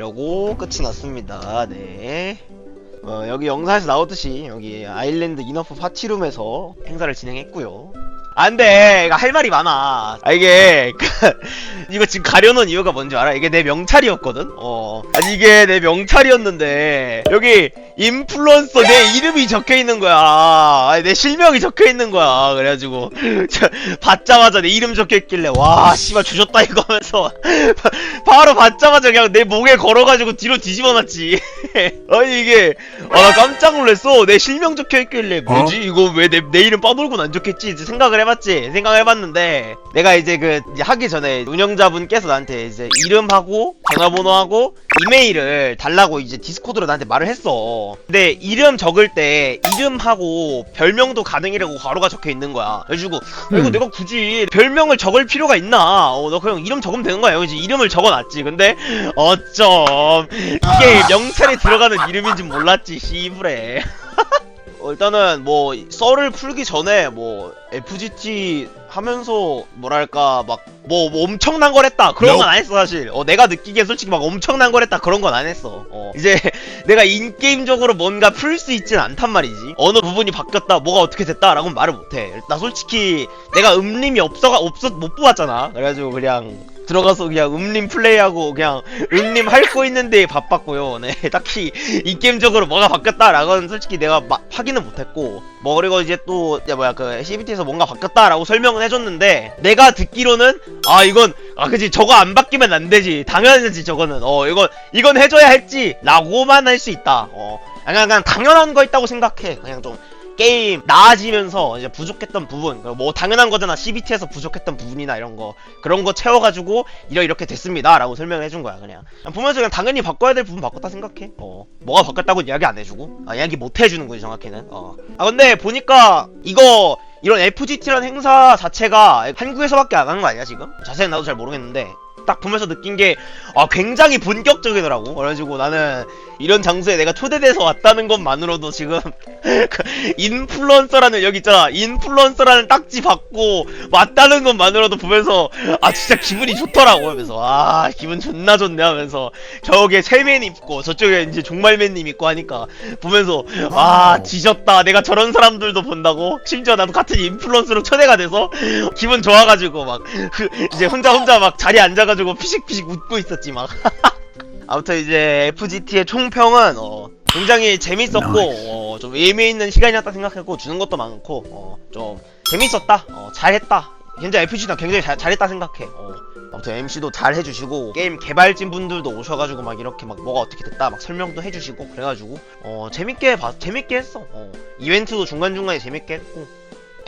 이러고 끝이 났습니다. 네. 어, 여기 영상에서 나오듯이 여기 아일랜드 이너프 파티룸에서 행사를 진행했고요. 안 돼. 이거 할 말이 많아. 아, 이게, 이거 지금 가려놓은 이유가 뭔지 알아? 이게 내 명찰이었거든? 어. 아니, 이게 내 명찰이었는데, 여기, 인플루언서 내 이름이 적혀 있는 거야. 아니, 내 실명이 적혀 있는 거야. 그래가지고, 저, 받자마자 내 이름 적혀 있길래, 와, 씨발, 주셨다, 이거 하면서, 바, 바로 받자마자 그냥 내 목에 걸어가지고 뒤로 뒤집어 놨지. 아니, 이게, 아, 나 깜짝 놀랐어. 내 실명 적혀 있길래, 뭐지? 이거 왜 내, 내 이름 빠돌고는 안 적혔지? 이제 생각을 해봤 지. 생각해봤는데, 내가 이제 그, 이제 하기 전에 운영자분께서 나한테 이제 이름하고, 전화번호하고, 이메일을 달라고 이제 디스코드로 나한테 말을 했어. 근데 이름 적을 때, 이름하고 별명도 가능이라고 가로가 적혀 있는 거야. 그래가지고, 야, 이거 음. 내가 굳이 별명을 적을 필요가 있나? 어, 너 그냥 이름 적으면 되는 거야. 그래서 이름을 적어놨지. 근데, 어쩜, 이게 명찰에 들어가는 이름인지 몰랐지, 씨부레. 어, 일단은 뭐 썰을 풀기 전에 뭐 FGT 하면서 뭐랄까 막 뭐 엄청난 걸 했다. 그런 건 안 했어 사실. 어 내가 느끼기에 솔직히 막 엄청난 걸 했다. 그런 건 안 했어. 어 이제 내가 인게임적으로 뭔가 풀 수 있진 않단 말이지. 어느 부분이 바뀌었다 뭐가 어떻게 됐다 라고는 말을 못해. 나 솔직히 내가 음림이 없어가 없어 못 보았잖아. 그래가지고 그냥 들어가서 그냥 음림 플레이하고 그냥 음림 할 거 있는데 바빴고요. 네, 딱히 이 게임적으로 뭐가 바뀌었다라고는 솔직히 내가 마- 확인은 못했고. 뭐 그리고 이제 또 이제 뭐야 그 CBT에서 뭔가 바뀌었다라고 설명은 해줬는데 내가 듣기로는 아 이건 아 그지. 저거 안 바뀌면 안 되지. 당연하지 저거는. 어 이건 이건 해줘야 했지라고만 할 수 있다. 어. 그냥 그냥 당연한 거 있다고 생각해. 그냥 좀 게임 나아지면서 이제 부족했던 부분. 뭐 당연한 거잖아. CBT에서 부족했던 부분이나 이런 거. 그런 거 채워가지고 이러 이렇게 됐습니다. 라고 설명을 해준 거야 그냥. 보면서 그냥 당연히 바꿔야 될 부분 바꿨다 생각해. 어. 뭐가 바뀌었다고 이야기 안 해주고? 아 이야기 못 해주는 거지 정확히는. 어 아 근데 보니까 이거 이런 FGT라는 행사 자체가 한국에서밖에 안 하는 거 아니야 지금? 자세히 나도 잘 모르겠는데 딱 보면서 느낀 게 아, 굉장히 본격적이더라고. 그래가지고 나는 이런 장소에 내가 초대돼서 왔다는 것만으로도 지금 그 인플루언서라는 여기 있잖아. 인플루언서라는 딱지 받고 왔다는 것만으로도 보면서 아 진짜 기분이 좋더라고 하면서 아 기분 존나 좋네 하면서 저기에 세맨 있고 저쪽에 이제 종말맨님 있고 하니까 보면서 아 지졌다. 내가 저런 사람들도 본다고? 심지어 나도 같은 인플루언서로 초대가 돼서 기분 좋아가지고 막 그, 이제 혼자 혼자 막 자리에 앉아가지고 피식피식 웃고 있었지 막 아무튼 이제 FGT의 총평은 어, 굉장히 재밌었고 어, 좀 의미 있는 시간이었다 생각했고 주는 것도 많고 어, 좀 재밌었다 어, 잘했다 현재 FGT가 굉장히 잘, 잘했다 생각해 어. 아무튼 MC도 잘 해주시고 게임 개발진 분들도 오셔가지고 막 이렇게 막 뭐가 어떻게 됐다 막 설명도 해주시고 그래가지고 어 재밌게 봐 재밌게 했어 어. 이벤트도 중간 중간에 재밌게 했고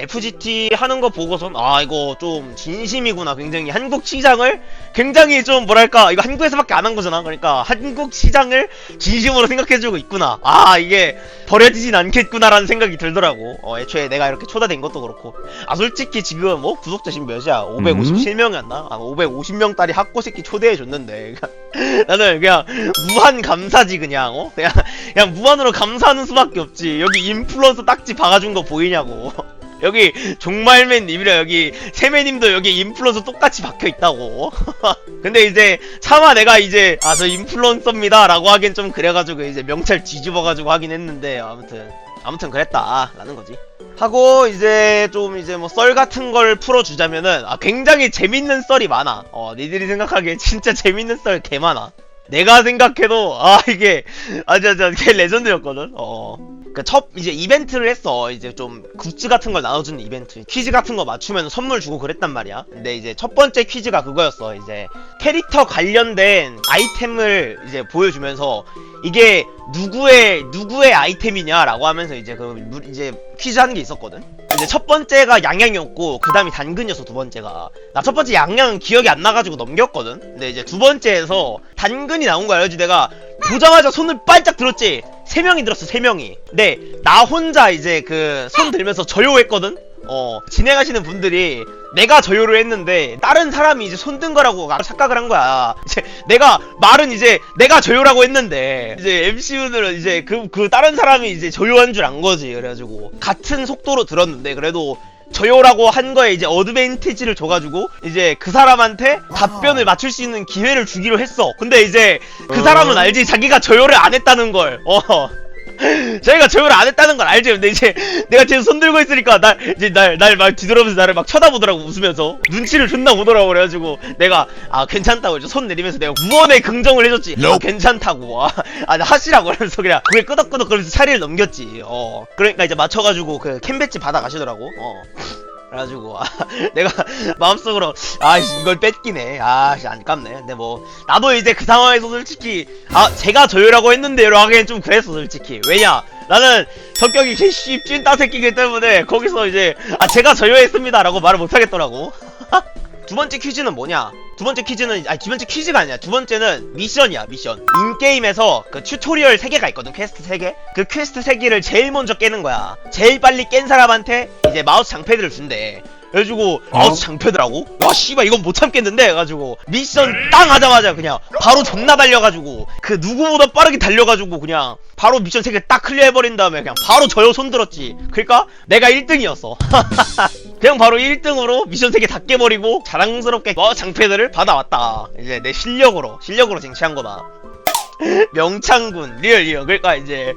FGT 하는 거 보고선 아 이거 좀 진심이구나. 굉장히 한국 시장을 굉장히 좀 뭐랄까 이거 한국에서밖에 안 한 거잖아. 그러니까 한국 시장을 진심으로 생각해주고 있구나. 아 이게 버려지진 않겠구나라는 생각이 들더라고. 어 애초에 내가 이렇게 초대된 것도 그렇고. 아 솔직히 지금 뭐 구독자 지금 몇이야? 557명이었나? 아 550명 딸이 학고 새끼 초대해줬는데. 나는 그냥 무한 감사지 그냥 어? 그냥 그냥 무한으로 감사하는 수밖에 없지. 여기 인플루언서 딱지 박아준 거 보이냐고 여기 종말맨 님이랑 여기 세매님도 여기 인플루언서 똑같이 박혀 있다고. 근데 이제 차마 내가 이제 아 저 인플루언서입니다 라고 하긴 좀 그래가지고 이제 명찰 뒤집어가지고 하긴 했는데 아무튼 아무튼 그랬다 라는 거지. 하고 이제 좀 이제 뭐 썰 같은 걸 풀어주자면은 아 굉장히 재밌는 썰이 많아. 어 니들이 생각하기에 진짜 재밌는 썰 개 많아. 내가 생각해도 아 이게 아저저 개 레전드였거든. 어. 그첫 이제 이벤트를 했어. 이제 좀 굿즈 같은 걸 나눠주는 이벤트. 퀴즈 같은 거 맞추면 선물 주고 그랬단 말이야. 근데 이제 첫 번째 퀴즈가 그거였어. 이제 캐릭터 관련된 아이템을 이제 보여주면서 이게 누구의 누구의 아이템이냐라고 하면서 이제 그 무- 이제 퀴즈 하는 게 있었거든. 이제 첫 번째가 양양이었고 그 다음이 단근이었어 두 번째가. 나 첫 번째 양양은 기억이 안 나가지고 넘겼거든. 근데 이제 두 번째에서 단근이 나온 거야 그래서 내가. 보자마자 손을 반짝 들었지? 세 명이 들었어 세 명이. 근데 나 혼자 이제 그 손 들면서 저요했거든 어 진행하시는 분들이 내가 저요를 했는데 다른 사람이 이제 손든 거라고 착각을 한 거야 이제 내가 말은 이제 내가 저요라고 했는데 이제 MC분들은 이제 그 그 다른 사람이 이제 저요한 줄 안 거지 그래가지고 같은 속도로 들었는데 그래도 저요라고 한 거에 이제 어드밴티지를 줘가지고 이제 그 사람한테 답변을 맞출 수 있는 기회를 주기로 했어. 근데 이제 그 사람은 알지 자기가 저요를 안 했다는 걸. 어. 자기가 저요를 안 했다는 걸 알지. 근데 이제 내가 지금 손 들고 있으니까 날 이제 날날막 뒤돌아보면서 나를 막 쳐다보더라고 웃으면서 눈치를 존나 보더라고 그래가지고 내가 아 괜찮다고 이제 손 내리면서 내가 무언의 긍정을 해줬지. 아, 괜찮다고. 아, 아나 하시라고 그러면서 그냥 고개 끄덕끄덕 그러면서 자리를 넘겼지. 어. 그러니까 이제 맞춰가지고 그 캔배지 받아 가시더라고. 어. 그래가지고 아, 내가 마음속으로 아씨 이걸 뺏기네. 아씨 안깝네. 근데 뭐 나도 이제 그 상황에서 솔직히 아 제가 저요라고 했는데요 하기엔 좀 그랬어 솔직히. 왜냐? 나는 성격이 개씨 찐 따 새끼기 때문에 거기서 이제 아 제가 저요했습니다 라고 말을 못하겠더라고. 두 번째 퀴즈는 뭐냐? 두 번째 퀴즈는 아니 두 번째 퀴즈가 아니야. 두 번째는 미션이야, 미션. 인 게임에서 그 튜토리얼 3개가 있거든. 퀘스트 3개. 그 퀘스트 3개를 제일 먼저 깨는 거야. 제일 빨리 깬 사람한테 이제 마우스 장패드를 준대. 그래가지고 마우스 장패드라고? 와 씨발 이건 못 참겠는데 해가지고 미션 땅 하자마자 그냥 바로 존나 달려가지고 그 누구보다 빠르게 달려가지고 그냥 바로 미션 3개 딱 클리어해버린 다음에 그냥 바로 저요 손 들었지 그러니까 내가 1등이었어 그냥 바로 1등으로 미션 3개 다 깨버리고 자랑스럽게 뭐 장패드를 받아왔다. 이제 내 실력으로 실력으로 쟁취한 거다 명창군 리얼 리얼 그러니까 이제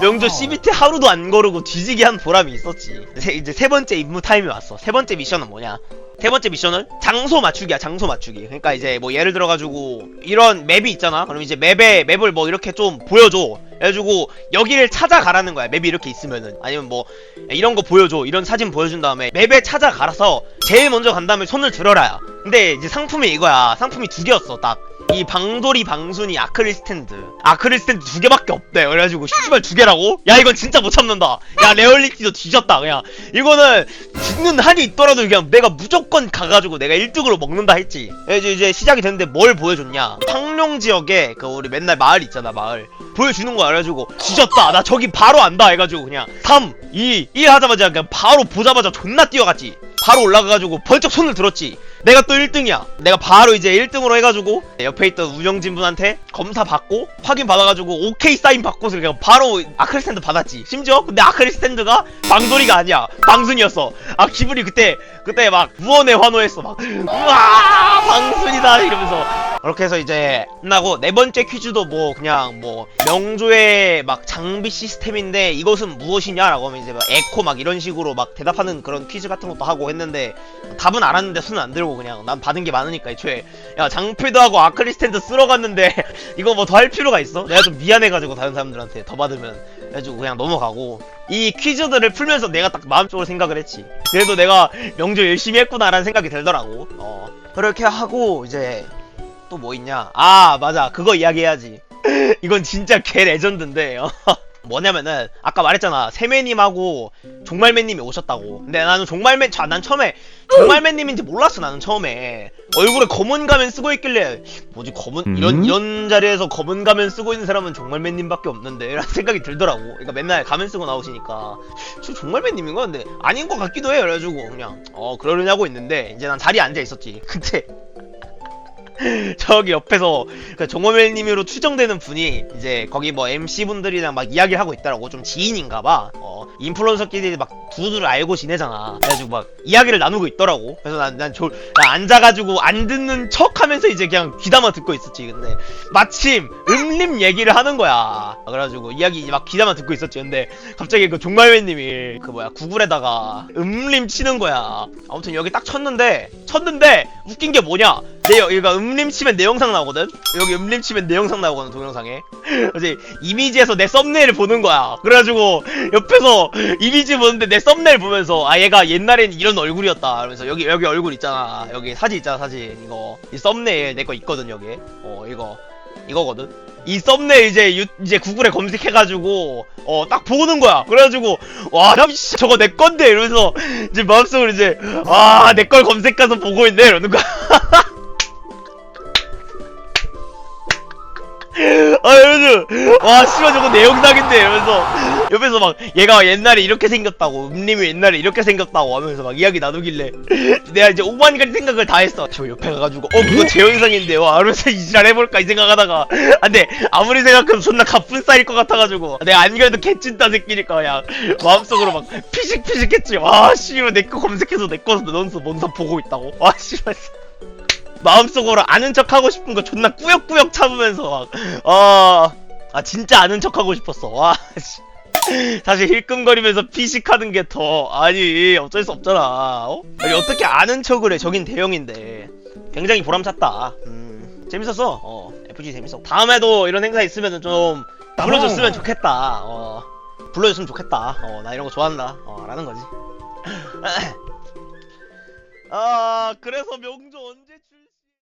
명조 CBT 하루도 안 거르고 뒤지게 한 보람이 있었지. 세, 이제 세 번째 임무 타임이 왔어. 세 번째 미션은 뭐냐? 세 번째 미션은 장소 맞추기야 장소 맞추기. 그러니까 이제 뭐 예를 들어가지고 이런 맵이 있잖아. 그럼 이제 맵에 맵을 뭐 이렇게 좀 보여줘. 그래가지고 여기를 찾아가라는 거야 맵이 이렇게 있으면은. 아니면 뭐 이런 거 보여줘 이런 사진 보여준 다음에 맵에 찾아가라서 제일 먼저 간 다음에 손을 들어라야. 근데 이제 상품이 이거야. 상품이 두 개였어 딱 이 방돌이 방순이 아크릴 스탠드. 아크릴 스탠드 두 개밖에 없대. 그래가지고 씨발 두 개라고? 야 이건 진짜 못 참는다. 야 레얼리티도 뒤졌다 그냥. 이거는 죽는 한이 있더라도 그냥 내가 무조건 가가지고 내가 1등으로 먹는다 했지. 이제 이제 시작이 됐는데 뭘 보여줬냐? 황룡 지역에 그 우리 맨날 마을 있잖아 마을. 보여주는 거야. 그래가지고 뒤졌다. 나 저기 바로 안다 해가지고 그냥 3 2 1 하자마자 그냥 바로 보자마자 존나 뛰어갔지 바로 올라가가지고 번쩍 손을 들었지. 내가 또 1등이야. 내가 바로 이제 1등으로 해가지고 옆에 있던 운영진 분한테 검사 받고 확인 받아가지고 오케이 사인 받고서 그냥 바로 아크릴 스탠드 받았지. 심지어 근데 아크릴 스탠드가 방돌이가 아니야. 방순이었어. 아 기분이 그때 그때 막 무언의 환호했어. 막 우와! 방순이다! 이러면서 그렇게 해서 이제 끝나고 네 번째 퀴즈도 뭐 그냥 뭐 명조의 막 장비 시스템인데 이것은 무엇이냐라고 하면 이제 막 에코 막 이런 식으로 막 대답하는 그런 퀴즈 같은 것도 하고 했는데 답은 알았는데 손은 안 들고 그냥 난 받은 게 많으니까 애초에. 야 장패드하고 아크릴 스탠드 쓸어 갔는데 이거 뭐 더 할 필요가 있어? 내가 좀 미안해가지고 다른 사람들한테 더 받으면 그래가지고 그냥 넘어가고. 이 퀴즈들을 풀면서 내가 딱 마음적으로 생각을 했지. 그래도 내가 명조 열심히 했구나라는 생각이 들더라고. 어. 그렇게 하고 이제 또 뭐 있냐? 아 맞아. 그거 이야기해야지. 이건 진짜 개 레전드인데. 어. 뭐냐면은 아까 말했잖아. 세매님하고 종말매님이 오셨다고. 근데 나는 종말매 자, 난 처음에 종말매님인지 몰랐어 나는 처음에. 얼굴에 검은 가면 쓰고 있길래 뭐지 검은 이런 음? 이런 자리에서 검은 가면 쓰고 있는 사람은 종말매님밖에 없는데 라는 생각이 들더라고. 그러니까 맨날 가면 쓰고 나오시니까. 저 종말매님인가 근데. 아닌 것 같기도 해요 그래가지고 그냥. 어 그러려냐고 있는데 이제 난 자리에 앉아 있었지. 근데 저기 옆에서 그 종호멜님으로 추정되는 분이 이제 거기 뭐 MC 분들이랑 막 이야기를 하고 있더라고 좀 지인인가봐. 어 인플루언서끼리 막 두두를 알고 지내잖아. 그래가지고 막 이야기를 나누고 있더라고. 그래서 난난저 앉아가지고 안 듣는 척하면서 이제 그냥 귀담아 듣고 있었지. 근데 마침 음림 얘기를 하는 거야. 그래가지고 이야기 막 귀담아 듣고 있었지. 근데 갑자기 그 종말매님이 그 뭐야 구글에다가 음림 치는 거야. 아무튼 여기 딱 쳤는데 쳤는데 웃긴 게 뭐냐 내 여- 여기가 음림 치면 내 영상 나오거든? 여기 음림 치면 내 영상 나오거든 동영상에. 그래서 이미지에서 내 썸네일 보는 거야. 그래가지고 옆에서 이미지 보는데 내 썸네일 보면서 아 얘가 옛날엔 이런 얼굴이었다. 그러면서 여기 여기 얼굴 있잖아. 여기 사진 있잖아 사진. 이거 이 썸네일 내 거 있거든 여기. 어 이거. 이거거든. 이 썸네일 이제 유, 이제 구글에 검색해가지고 어 딱 보는 거야. 그래가지고 와 잠시 저거 내 건데! 이러면서 이제 마음속으로 이제 아 내 걸 검색해서 보고 있네! 이러는 거야 아 이러면서 와 씨발 저거 내 영상인데 이러면서. 옆에서 막 얘가 옛날에 이렇게 생겼다고 음림이 옛날에 이렇게 생겼다고 하면서 막 이야기 나누길래 내가 이제 오만 가지 생각을 다 했어. 저 옆에 가가지고 어 그거 제 영상인데요 하면서 이 지랄 해볼까 이 생각하다가. 안돼 아무리 생각해도 존나 가쁜 싸일 것 같아가지고 내가 안 그래도 개찐따 새끼니까 그냥 마음속으로 막 피식피식했지. 와 씨발 내 거 검색해서 내거 넣어서 뭔사 보고 있다고. 와 씨발 마음속으로 아는 척 하고 싶은 거 존나 꾸역꾸역 참으면서 막, 어, 아, 진짜 아는 척 하고 싶었어. 와, 씨. 사실 힐끔거리면서 피식하는 게 더, 아니, 어쩔 수 없잖아. 어? 아니, 어떻게 아는 척을 해. 저긴 대형인데. 굉장히 보람찼다. 음, 재밌었어. 어, FG 재밌어. 다음에도 이런 행사 있으면 좀 불러줬으면 좋겠다. 어, 불러줬으면 좋겠다. 어, 나 이런 거 좋아한다. 어, 라는 거지. 아, 그래서 명조 언제 출